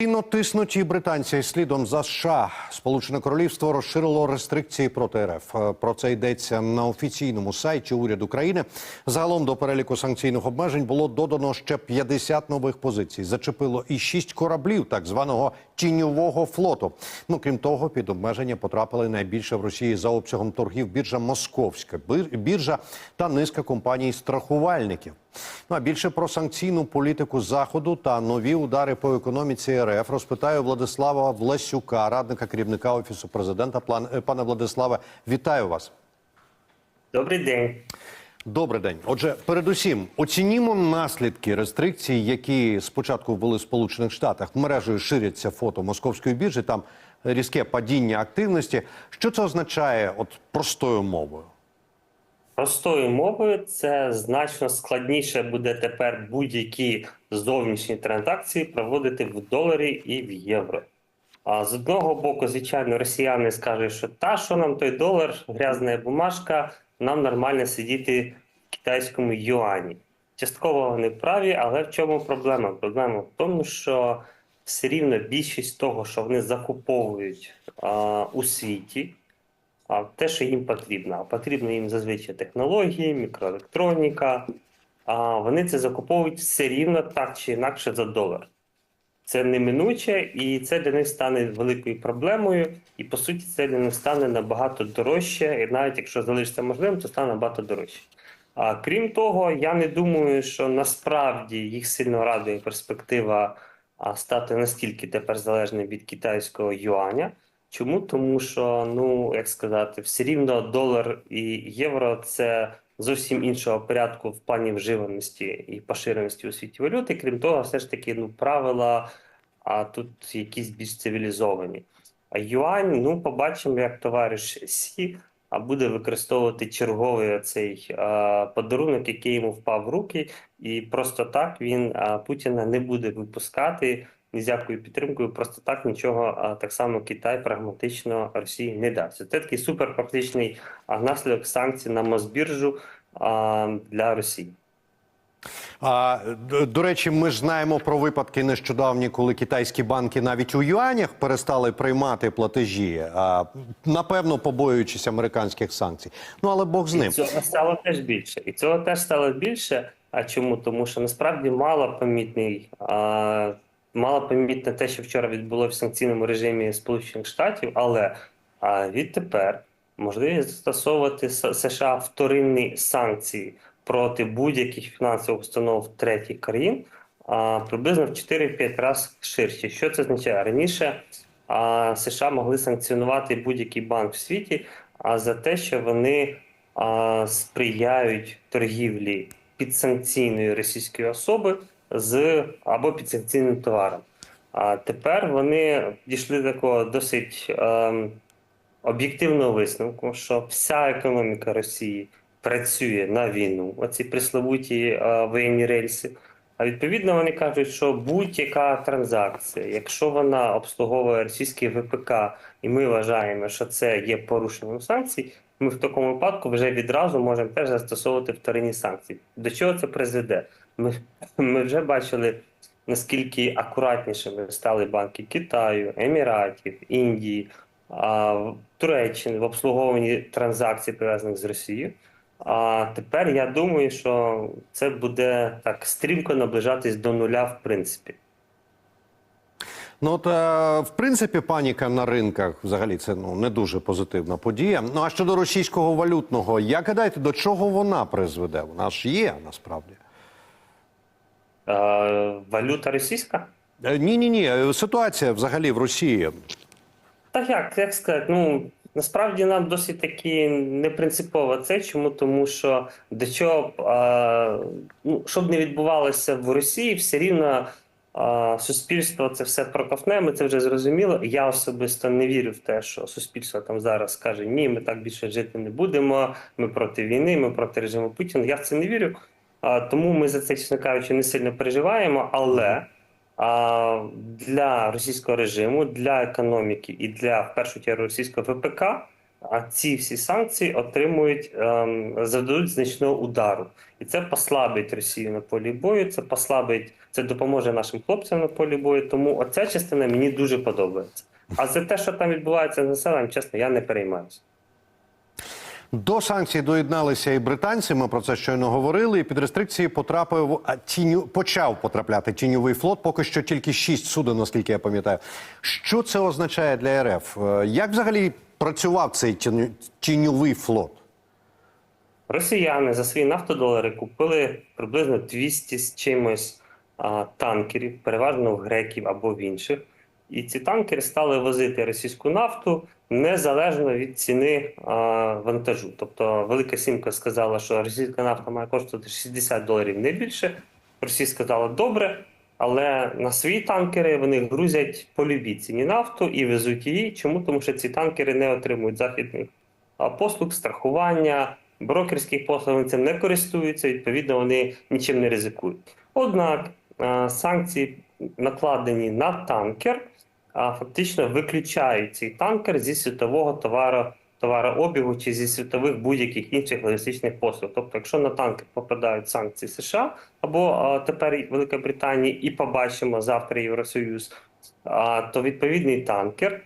Інно тиснуті британці слідом за США Сполучене Королівство розширило рестрикції проти РФ. Е, Про це йдеться на офіційному сайті уряду країни. Загалом до переліку санкційних обмежень було додано ще 50 нових позицій. Зачепило і 6 кораблів так званого тіньового флоту. Ну крім того, під обмеження потрапили найбільше в Росії за обсягом торгів біржа Московська біржа та низка компаній страхувальників. Ну а більше про санкційну політику заходу та нові удари по економіці РФ розпитаю Владислава Власюка, радника керівника офісу президента. План е, пане Владиславе, вітаю вас. Добрий день. Добрий день. Отже, передусім оцінімо наслідки рестрикцій, які спочатку ввели в Сполучених Штатах. Мережею ширяться фото московської біржі. Там різке падіння активності. Що це означає, от простою мовою? Простою мовою це значно складніше буде тепер будь-які зовнішні транзакції проводити в доларі і в євро. А з одного боку, звичайно, росіяни скажуть, що та що нам той долар, грязна бумажка, нам нормально сидіти в китайському юані. Частково вони праві, але в чому проблема? Проблема в тому, що все рівно більшість того, що вони закуповують а, у світі, а те, що їм потрібно. Потрібно їм зазвичай технології, мікроелектроніка. А вони це закуповують все рівно так чи інакше за долар. Це неминуче, і це для них стане великою проблемою. І по суті, це для них стане набагато дорожче. І навіть якщо залишиться можливим, то стане набагато дорожче. А крім того, я не думаю, що насправді їх сильно радує перспектива стати настільки тепер залежним від китайського юаня. Чому? Тому що, ну як сказати, все рівно долар і євро це зовсім іншого порядку в плані вживаності і поширеності у світі валюти. Крім того, все ж таки, ну правила, а тут якісь більш цивілізовані. А юань, ну побачимо, як товариш Сі буде використовувати черговий цей подарунок, який йому впав в руки, і просто так він а, Путіна не буде випускати ні з якою підтримкою, просто так нічого а, так само Китай прагматично Росії не дасть. Це такий суперпрактичний а, наслідок санкцій на Мосбіржу для Росії. А до речі, ми ж знаємо про випадки нещодавні, коли китайські банки навіть у юанях перестали приймати платежі, а, напевно, побоюючись американських санкцій. Ну але Бог з І ним. цього стало теж більше. І цього теж стало більше. А чому? Тому що насправді мало помітний, а, мало помітне те, що вчора відбулося в санкційному режимі Сполучених Штатів, але а, відтепер можливість застосовувати США вторинні санкції проти будь-яких фінансових установ третіх країн а, приблизно в 4-5 разів ширше. Що це означає? Раніше а, США могли санкціонувати будь-який банк в світі а, за те, що вони а, сприяють торгівлі підсанкційної російської особи з або підсанкційним товаром. А тепер вони дійшли до такого досить ем, об'єктивного висновку, що вся економіка Росії працює на війну, оці присловуті е, воєнні рельси. А відповідно вони кажуть, що будь-яка транзакція, якщо вона обслуговує російський ВПК, і ми вважаємо, що це є порушенням санкцій, ми в такому випадку вже відразу можемо теж застосовувати вторинні санкції. До чого це призведе? Ми, ми вже бачили, наскільки акуратнішими стали банки Китаю, Еміратів, Індії, Туреччини в обслуговуванні транзакцій, пов'язаних з Росією. А тепер я думаю, що це буде так стрімко наближатись до нуля, в принципі. Ну от е, в принципі паніка на ринках взагалі це ну не дуже позитивна подія. Ну а щодо російського валютного, як гадаєте, до чого вона призведе? Вона ж є насправді. Е, валюта російська? Ні, ні, ні. Ситуація взагалі в Росії. Так як, як сказати, ну насправді нам досить таки не принципово це. Чому? Тому що до чого а, ну, щоб не відбувалося в Росії, все рівно суспільство це все проковне, ми це вже зрозуміло. Я особисто не вірю в те, що суспільство там зараз скаже ні, ми так більше жити не будемо. Ми проти війни, ми проти режиму Путіна. Я в це не вірю. Тому ми за це, чесно кажучи, не сильно переживаємо, але. Для російського режиму, для економіки і для в першу чергу російського ВПК а ці всі санкції отримують ем, завдадуть значного удару, і це послабить Росію на полі бою. Це послабить це допоможе нашим хлопцям на полі бою. Тому оця частина мені дуже подобається. А за те, що там відбувається з населенням, чесно, я не переймаюся. До санкцій доєдналися і британці. Ми про це щойно говорили. І під рестрикції потрапив а, тіню почав потрапляти тіньовий флот. Поки що тільки шість суден, наскільки я пам'ятаю. Що це означає для РФ? Е, Як взагалі працював цей тінь- тіньовий флот? Росіяни за свої нафтодолари купили приблизно 200 з чимось танкерів, переважно в греків або в інших. І ці танкери стали возити російську нафту незалежно від ціни вантажу. Тобто Велика Сімка сказала, що російська нафта має коштувати 60 доларів не більше. Росія сказала добре, але на свої танкери вони грузять по любій ціні нафту і везуть її. Чому? Тому що ці танкери не отримують західних послуг, страхування, брокерських послуг вони цим не користуються, відповідно, вони нічим не ризикують. Однак санкції, накладені на танкер, а, фактично виключають цей танкер зі світового товару, товарообігу чи зі світових будь-яких інших логістичних послуг. Тобто, якщо на танкер попадають санкції США або а, тепер Велика Британія, і побачимо завтра Євросоюз, а, то відповідний танкер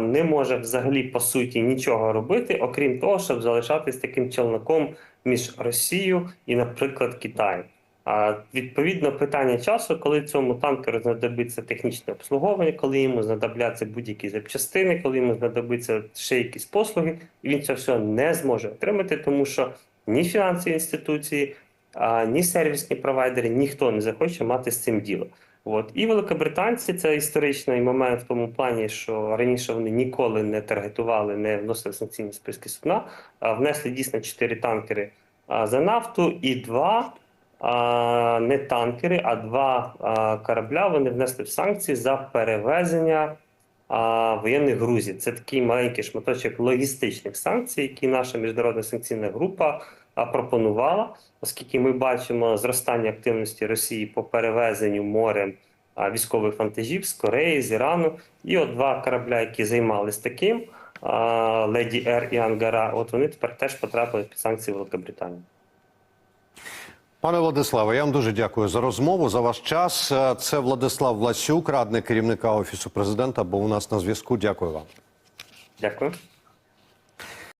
не може взагалі по суті нічого робити, окрім того, щоб залишатись таким челноком між Росією і, наприклад, Китаєм. А відповідно питання часу, коли цьому танкеру знадобиться технічне обслуговування, коли йому знадобляться будь-які запчастини, коли йому знадобиться ще якісь послуги, він це все не зможе отримати, тому що ні фінансові інституції, ні сервісні провайдери, ніхто не захоче мати з цим діло. От і великобританці це історичний момент в тому плані, що раніше вони ніколи не таргетували, не вносили санкційні списки судна, а внесли дійсно чотири танкери за нафту і два. Не танкери, а два корабля вони внесли в санкції за перевезення воєнних грузів. Це такий маленький шматочок логістичних санкцій, які наша міжнародна санкційна група пропонувала, оскільки ми бачимо зростання активності Росії по перевезенню морем військових вантажів з Кореї, з Ірану. І от два корабля, які займалися таким, Леді Р і Ангара, от вони тепер теж потрапили під санкції Великобританії. Пане Владиславе, я вам дуже дякую за розмову, за ваш час. Е, Це Владислав Власюк, радник керівника офісу президента. Був у нас на зв'язку. Дякую вам. Дякую.